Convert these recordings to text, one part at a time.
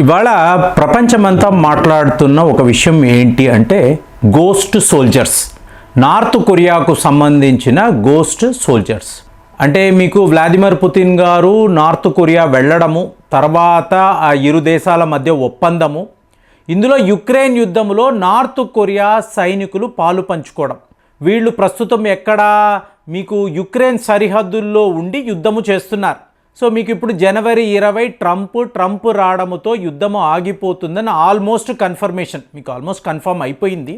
ఇవాళ ప్రపంచమంతా మాట్లాడుతున్న ఒక విషయం ఏంటి అంటే గోస్ట్ సోల్జర్స్ నార్త్ కొరియాకు సంబంధించిన గోస్ట్ సోల్జర్స్ అంటే మీకు వ్లాదిమిర్ పుతిన్ గారు నార్త్ కొరియా వెళ్ళడము తర్వాత ఆ ఇరు దేశాల మధ్య ఒప్పందము ఇందులో యుక్రెయిన్ యుద్ధంలో నార్త్ కొరియా సైనికులు పాలు పంచుకోవడం. వీళ్ళు ప్రస్తుతం ఎక్కడ? మీకు యుక్రెయిన్ సరిహద్దుల్లో ఉండి యుద్ధము చేస్తున్నారు. సో మీకు ఇప్పుడు జనవరి ఇరవై ట్రంప్ ట్రంప్ రావడంతో యుద్ధము ఆగిపోతుందని ఆల్మోస్ట్ కన్ఫర్మేషన్ మీకు ఆల్మోస్ట్ కన్ఫర్మ్ అయిపోయింది.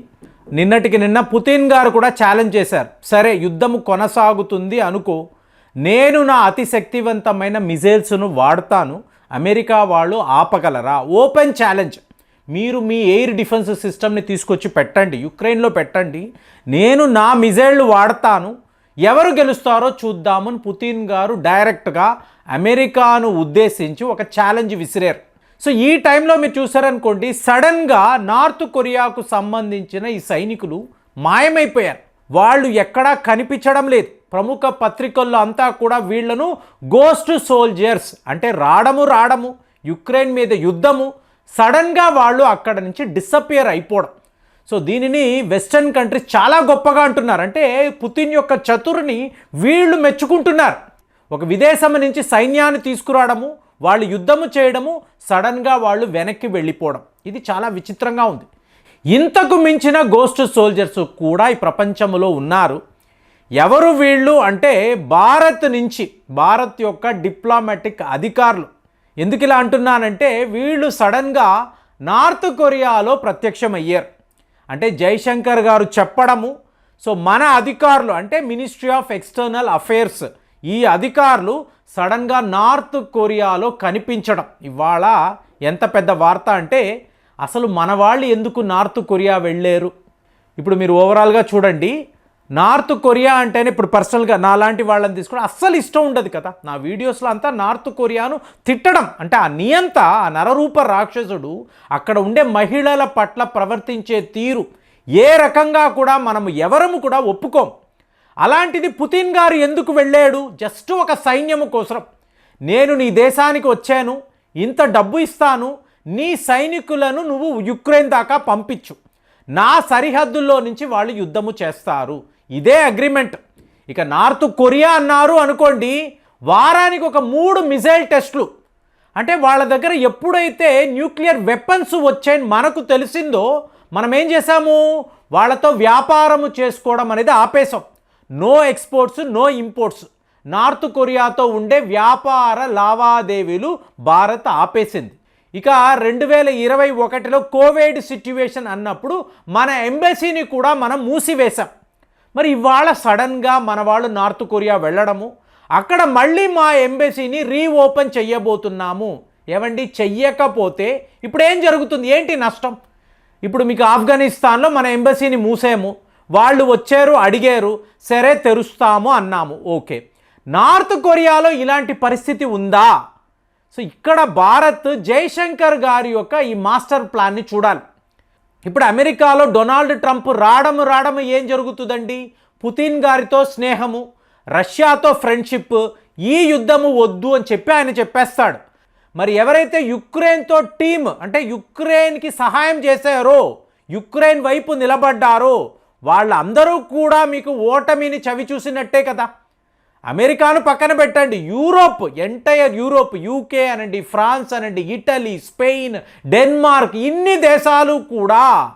నిన్నటికి నిన్న పుతిన్ గారు కూడా ఛాలెంజ్ చేశారు. సరే యుద్ధము కొనసాగుతుంది అనుకో నేను నా అతి శక్తివంతమైన మిజైల్స్ను వాడతాను అమెరికా వాళ్ళు ఆపగలరా? Open challenge. మీరు మీ ఎయిర్ డిఫెన్స్ సిస్టమ్ని తీసుకొచ్చి పెట్టండి యుక్రెయిన్లో పెట్టండి. నేను నా మిజైళ్ళు వాడతాను ఎవరు గెలుస్తారో చూద్దామని పుతిన్ గారు డైరెక్ట్గా అమెరికాను ఉద్దేశించి ఒక ఛాలెంజ్ విసిరారు. సో ఈ టైంలో మీరు చూసారనుకోండి సడన్గా నార్త్ కొరియాకు సంబంధించిన ఈ సైనికులు మాయమైపోయారు. వాళ్ళు ఎక్కడా కనిపించడం లేదు. ప్రముఖ పత్రికల్లో అంతా కూడా వీళ్ళను గోస్ట్ సోల్జర్స్ అంటే రాడము రావడము యుక్రెయిన్ మీద యుద్ధము సడన్గా వాళ్ళు అక్కడ నుంచి డిసపియర్ అయిపోవడం. సో దీనిని వెస్టర్న్ కంట్రీస్ చాలా గొప్పగా అంటున్నారు. అంటే పుతిన్ యొక్క చతురుని వీళ్ళు మెచ్చుకుంటున్నారు. ఒక విదేశం నుంచి సైన్యాన్ని తీసుకురావడము వాళ్ళు యుద్ధము చేయడము సడన్గా వాళ్ళు వెనక్కి వెళ్ళిపోవడం. ఇది చాలా విచిత్రంగా ఉంది. ఇంతకు మించిన గోస్ట్ సోల్జర్స్ కూడా ఈ ప్రపంచంలో ఉన్నారు. ఎవరు వీళ్ళు అంటే భారత్ నుంచి భారత్ యొక్క డిప్లొమాటిక్ అధికారులు. ఎందుకు ఇలా అంటున్నానంటే వీళ్ళు సడన్గా నార్త్ కొరియాలో ప్రత్యక్షమయ్యారు. అంటే జైశంకర్ గారు చెప్పడము. సో మన అధికారులు అంటే మినిస్ట్రీ ఆఫ్ ఎక్స్టర్నల్ అఫైర్స్ ఈ అధికారులు సడన్గా నార్త్ కొరియాలో కనిపించడం. ఇవాళ ఎంత పెద్ద వార్త అంటే అసలు మన వాళ్ళు ఎందుకు నార్త్ కొరియా వెళ్ళారు? ఇప్పుడు మీరు ఓవరాల్గా చూడండి. నార్త్ కొరియా అంటేనే ఇప్పుడు పర్సనల్గా నాలాంటి వాళ్ళని తీసుకుని అస్సలు ఇష్టం ఉండదు కదా. నా వీడియోస్లో అంతా నార్త్ కొరియాను తిట్టడం. అంటే ఆ నియంత ఆ నరరూప రాక్షసుడు అక్కడ ఉండే మహిళల పట్ల ప్రవర్తించే తీరు. ఏ రకంగా కూడా మనము ఎవరము కూడా ఒప్పుకోం. అలాంటిది పుతిన్ గారు ఎందుకు వెళ్ళాడు? జస్ట్ ఒక సైన్యము కోసం నేను నీ దేశానికి వచ్చాను. ఇంత డబ్బు ఇస్తాను. నీ సైనికులను నువ్వు యుక్రెయిన్ దాకా పంపించు. నా సరిహద్దుల్లో నుంచి వాళ్ళు యుద్ధము చేస్తారు. ఇదే అగ్రిమెంట్. ఇక నార్త్ కొరియా అన్నారు అనుకోండి వారానికి ఒక మూడు మిజైల్ టెస్ట్లు. అంటే వాళ్ళ దగ్గర ఎప్పుడైతే న్యూక్లియర్ వెపన్స్ వచ్చాయని మనకు తెలిసిందో మనం ఏం చేశాము? వాళ్ళతో వ్యాపారము చేసుకోవడం అనేది ఆపేశాం. No exports no imports. North కొరియాతో ఉండే వ్యాపార లావాదేవీలు భారత్ ఆపేసింది. ఇక రెండు వేల ఇరవై ఒకటిలో కోవిడ్ సిచ్యువేషన్ అన్నప్పుడు మన ఎంబసీని కూడా మనం మూసివేశాం. మరి ఇవాళ సడన్గా మన వాళ్ళు నార్త్ కొరియా వెళ్ళడము అక్కడ మళ్ళీ మా ఎంబసీని రీఓపెన్ చెయ్యబోతున్నాము. ఏమండి చెయ్యకపోతే ఇప్పుడు ఏం జరుగుతుంది? ఏంటి నష్టం? ఇప్పుడు మీకు ఆఫ్ఘనిస్తాన్లో మన ఎంబసీని మూసాము. వాళ్ళు వచ్చారు అడిగారు సరే తెరుస్తాము అన్నాము. ఓకే. నార్త్ కొరియాలో ఇలాంటి పరిస్థితి ఉందా? సో ఇక్కడ భారత్ జైశంకర్ గారి యొక్క ఈ మాస్టర్ ప్లాన్ని చూడాలి. ఇప్పుడు అమెరికాలో డొనాల్డ్ ట్రంప్ రావడము రావడము ఏం జరుగుతుందండి? పుతిన్ గారితో స్నేహము రష్యాతో ఫ్రెండ్షిప్ ఈ యుద్ధము వద్దు అని చెప్పి ఆయన చెప్పేస్తాడు. మరి ఎవరైతే యుక్రెయిన్తో టీమ్ అంటే యుక్రెయిన్కి సహాయం చేశారో యుక్రెయిన్ వైపు నిలబడ్డారో వాళ్ళందరూ కూడా మీకు ఓటమిని చవి చూసినట్టే కదా? అమెరికాను పక్కన పెట్టండి. యూరోప్ ఎంటైర్ యూరోప్ యూకే అనండి ఫ్రాన్స్ అనండి ఇటలీ స్పెయిన్ డెన్మార్క్ ఇన్ని దేశాలు కూడా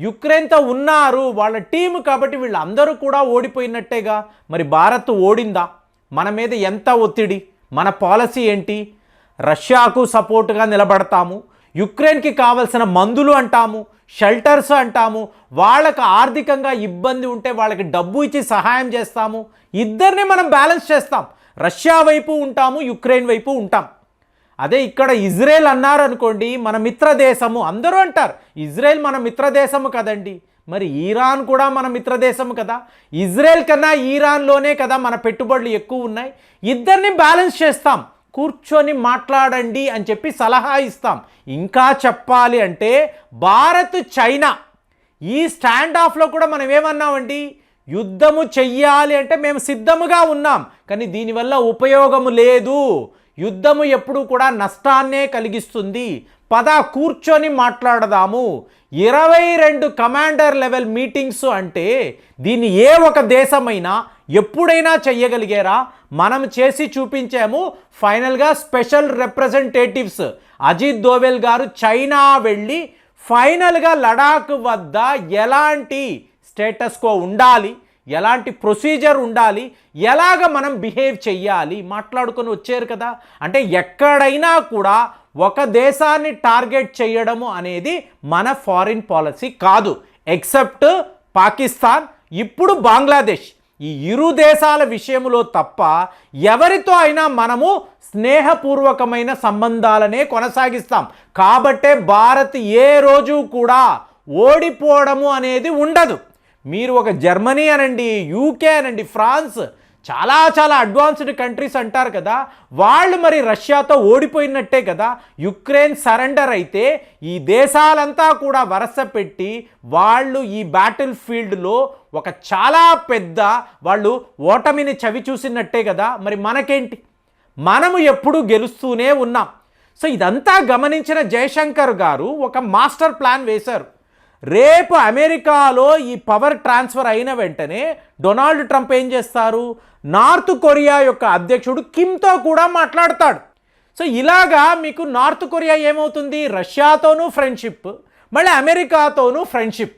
యుక్రెయిన్తో ఉన్నారు. వాళ్ళ టీము కాబట్టి వీళ్ళందరూ కూడా ఓడిపోయినట్టేగా. మరి భారత్ ఓడిందా? మన మీద ఎంత ఒత్తిడి? మన పాలసీ ఏంటి? రష్యాకు సపోర్టుగా నిలబడతాము. యుక్రెయిన్కి కావలసిన మందులు అంటాము షెల్టర్స్ అంటాము వాళ్ళకు ఆర్థికంగా ఇబ్బంది ఉంటే వాళ్ళకి డబ్బు ఇచ్చి సహాయం చేస్తాము ఇద్దరిని మనం బ్యాలెన్స్ చేస్తాం. రష్యా వైపు ఉంటాము యుక్రెయిన్ వైపు ఉంటాం. అదే ఇక్కడ ఇజ్రాయెల్ అన్నారు అనుకోండి మన మిత్రదేశము అందరూ అంటారు ఇజ్రాయెల్ మన మిత్రదేశము కదండి. మరి ఈరాన్ కూడా మన మిత్రదేశము కదా. ఇజ్రాయెల్ కన్నా ఈరాన్లోనే కదా మన పెట్టుబడులు ఎక్కువ ఉన్నాయి. ఇద్దరిని బ్యాలెన్స్ చేస్తాం. కూర్చొని మాట్లాడండి అని చెప్పి సలహా ఇస్తాం. ఇంకా చెప్పాలి అంటే భారత్ చైనా ఈ స్టాండ్ ఆఫ్లో కూడా మనం ఏమన్నామండి? యుద్ధము చెయ్యాలి అంటే మేము సిద్ధముగా ఉన్నాం. కానీ దీనివల్ల ఉపయోగము లేదు. యుద్ధము ఎప్పుడు కూడా నష్టాన్నే కలిగిస్తుంది. పద కూర్చొని మాట్లాడదాము. ఇరవై రెండు కమాండర్ లెవెల్ మీటింగ్స్ అంటే దీన్ని ఏ ఒక దేశమైనా ఎప్పుడైనా చెయ్యగలిగారా? మనం చేసి చూపించాము ఫైనల్గా స్పెషల్ రిప్రజెంటేటివ్స్. అజిత్ దోవెల్ గారు చైనా వెళ్ళి ఫైనల్గా లడాక్ వద్ద ఎలాంటి స్టేటస్కో ఉండాలి? ఎలాంటి ప్రొసీజర్ ఉండాలి? ఎలాగ మనం బిహేవ్ చెయ్యాలి? మాట్లాడుకొని వచ్చారు కదా? అంటే ఎక్కడైనా కూడా ఒక దేశాన్ని టార్గెట్ చేయడము అనేది మన ఫారిన్ పాలసీ కాదు. ఎక్సెప్ట్ పాకిస్తాన్ ఇప్పుడు బంగ్లాదేశ్. ఈ ఇరు దేశాల విషయంలో తప్ప ఎవరితో అయినా మనము స్నేహపూర్వకమైన సంబంధాలనే కొనసాగిస్తాం. కాబట్టే భారత్ ఏ రోజు కూడా ఓడిపోవడము అనేది ఉండదు. మీరు ఒక జర్మనీ అనండి యూకే అనండి ఫ్రాన్స్ చాలా చాలా అడ్వాన్స్డ్ కంట్రీస్ అంటారు కదా. వాళ్ళు మరి రష్యాతో ఓడిపోయినట్టే కదా. యుక్రెయిన్ సరెండర్ అయితే ఈ దేశాలంతా కూడా వరస పెట్టి వాళ్ళు ఈ బ్యాటిల్ ఫీల్డ్లో ఒక చాలా పెద్ద వాళ్ళు ఓటమిని చవి చూసినట్టే కదా. మరి మనకేంటి? మనము ఎప్పుడూ గెలుస్తూనే ఉన్నాం. సో ఇదంతా గమనించిన జయశంకర్ గారు ఒక మాస్టర్ ప్లాన్ వేశారు. రేపు అమెరికాలో ఈ పవర్ ట్రాన్స్ఫర్ అయిన వెంటనే డొనాల్డ్ ట్రంప్ ఏం చేస్తారు? నార్త్ కొరియా యొక్క అధ్యక్షుడు కిమ్తో కూడా మాట్లాడతాడు. సో ఇలాగా మీకు నార్త్ కొరియా ఏమవుతుంది? రష్యాతోనూ ఫ్రెండ్షిప్ మళ్ళీ అమెరికాతోనూ ఫ్రెండ్షిప్.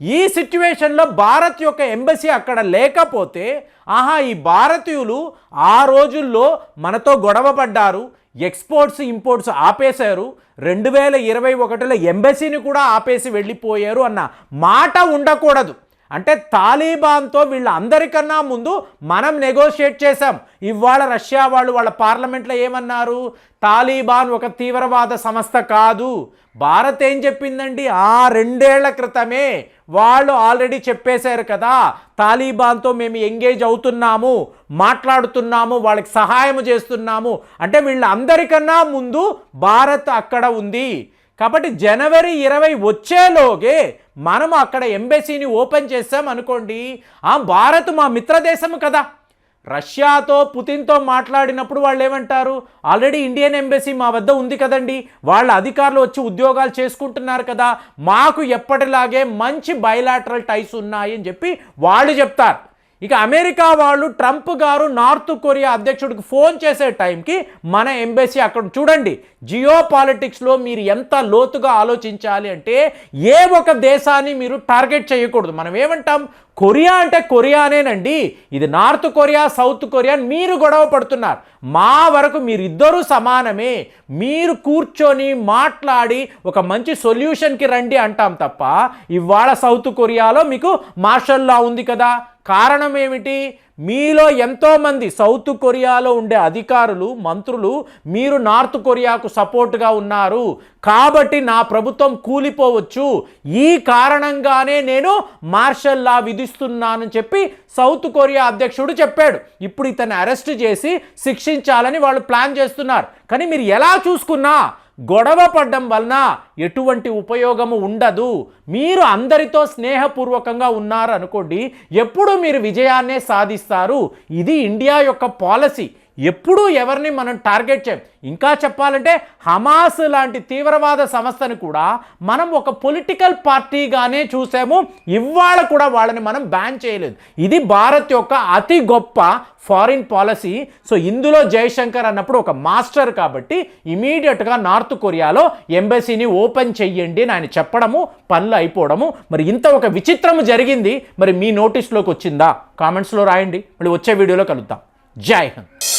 ఈ సిచ్యువేషన్లో భారత్ యొక్క ఎంబసీ అక్కడ లేకపోతే ఆహా ఈ భారతీయులు ఆ రోజుల్లో మనతో గొడవ పడ్డారు ఎక్స్పోర్ట్స్ ఇంపోర్ట్స్ ఆపేశారు. రెండు వేల ఇరవై ఒకటిలో ఎంబసీని కూడా ఆపేసి వెళ్ళిపోయారు అన్న మాట ఉండకూడదు. అంటే తాలిబాన్తో వీళ్ళందరికన్నా ముందు మనం నెగోషియేట్ చేశాం. ఇవాళ రష్యా వాళ్ళు వాళ్ళ పార్లమెంట్లో ఏమన్నారు? తాలిబాన్ ఒక తీవ్రవాద సంస్థ కాదు. భారత్ ఏం చెప్పిందండి? ఆ రెండేళ్ళ క్రితమే వాళ్ళు ఆల్రెడీ చెప్పేశారు కదా తాలిబాన్తో మేము ఎంగేజ్ అవుతున్నాము మాట్లాడుతున్నాము వాళ్ళకి సహాయం చేస్తున్నాము. అంటే వీళ్ళందరికన్నా ముందు భారత్ అక్కడ ఉంది. కాబట్టి జనవరి ఇరవై వచ్చేలోగే మనం అక్కడ ఎంబసీని ఓపెన్ చేస్తాం అనుకోండి ఆ భారత్ మా మిత్రదేశం కదా. రష్యాతో పుతిన్తో మాట్లాడినప్పుడు వాళ్ళు ఏమంటారు ఆల్రెడీ ఇండియన్ ఎంబసీ మా వద్ద ఉంది కదండి వాళ్ళ అధికారులు వచ్చి ఉద్యోగాలు చేసుకుంటున్నారు కదా మాకు ఎప్పటిలాగే మంచి బయలాటరల్ టైస్ ఉన్నాయి అని చెప్పి వాళ్ళు చెప్తారు. ఇక అమెరికా వాళ్ళు ట్రంప్ గారు నార్త్ కొరియా అధ్యక్షుడికి ఫోన్ చేసే టైంకి మన ఎంబసీ అక్కడ చూడండి జియో పాలిటిక్స్లో మీరు ఎంత లోతుగా ఆలోచించాలి అంటే ఏ ఒక దేశాన్ని మీరు టార్గెట్ చేయకూడదు. మనం ఏమంటాం? కొరియా అంటే కొరియానేనండి. ఇది నార్త్ కొరియా సౌత్ కొరియా అని మీరు గొడవ పడుతున్నారు. మా వరకు మీరిద్దరూ సమానమే. మీరు కూర్చొని మాట్లాడి ఒక మంచి సొల్యూషన్కి రండి అంటాం తప్ప ఇవాళ సౌత్ కొరియాలో మీకు మార్షల్లా ఉంది కదా. కారణం ఏమిటి మీలో ఎంతోమంది సౌత్ కొరియాలో ఉండే అధికారులు మంత్రులు మీరు నార్త్ కొరియాకు సపోర్ట్గా ఉన్నారు. కాబట్టి నా ప్రభుత్వం కూలిపోవచ్చు. ఈ కారణంగానే నేను మార్షల్ లా విధిస్తున్నానని చెప్పి సౌత్ కొరియా అధ్యక్షుడు చెప్పాడు. ఇప్పుడు ఇతన్ని అరెస్ట్ చేసి శిక్షించాలని వాళ్ళు ప్లాన్ చేస్తున్నారు. కానీ మీరు ఎలా చూసుకున్నా గొడవ పడ్డం వలన ఎటువంటి ఉపయోగము ఉండదు. మీరు అందరితో స్నేహపూర్వకంగా ఉన్నారనుకోండి ఎప్పుడు మీరు విజయాన్నే సాధిస్తారు. ఇది ఇండియా యొక్క పాలసీ. ఎప్పుడూ ఎవరిని మనం టార్గెట్ చేయం. ఇంకా చెప్పాలంటే హమాస్ లాంటి తీవ్రవాద సంస్థను కూడా మనం ఒక పొలిటికల్ పార్టీగానే చూసాము. ఇవాళ కూడా వాళ్ళని మనం బ్యాన్ చేయలేదు. ఇది భారత్ యొక్క అతి గొప్ప ఫారిన్ పాలసీ సో ఇందులో జయశంకర్ అన్నప్పుడు ఒక మాస్టర్ కాబట్టి ఇమీడియట్గా నార్త్ కొరియాలో ఎంబసీని ఓపెన్ చెయ్యండి అని ఆయన చెప్పడము పనులు అయిపోవడము. మరి ఇంత ఒక విచిత్రము జరిగింది. మరి మీ నోటీస్లోకి వచ్చిందా? కామెంట్స్లో రాయండి. మళ్ళీ వచ్చే వీడియోలో కలుద్దాం. జై హింద్.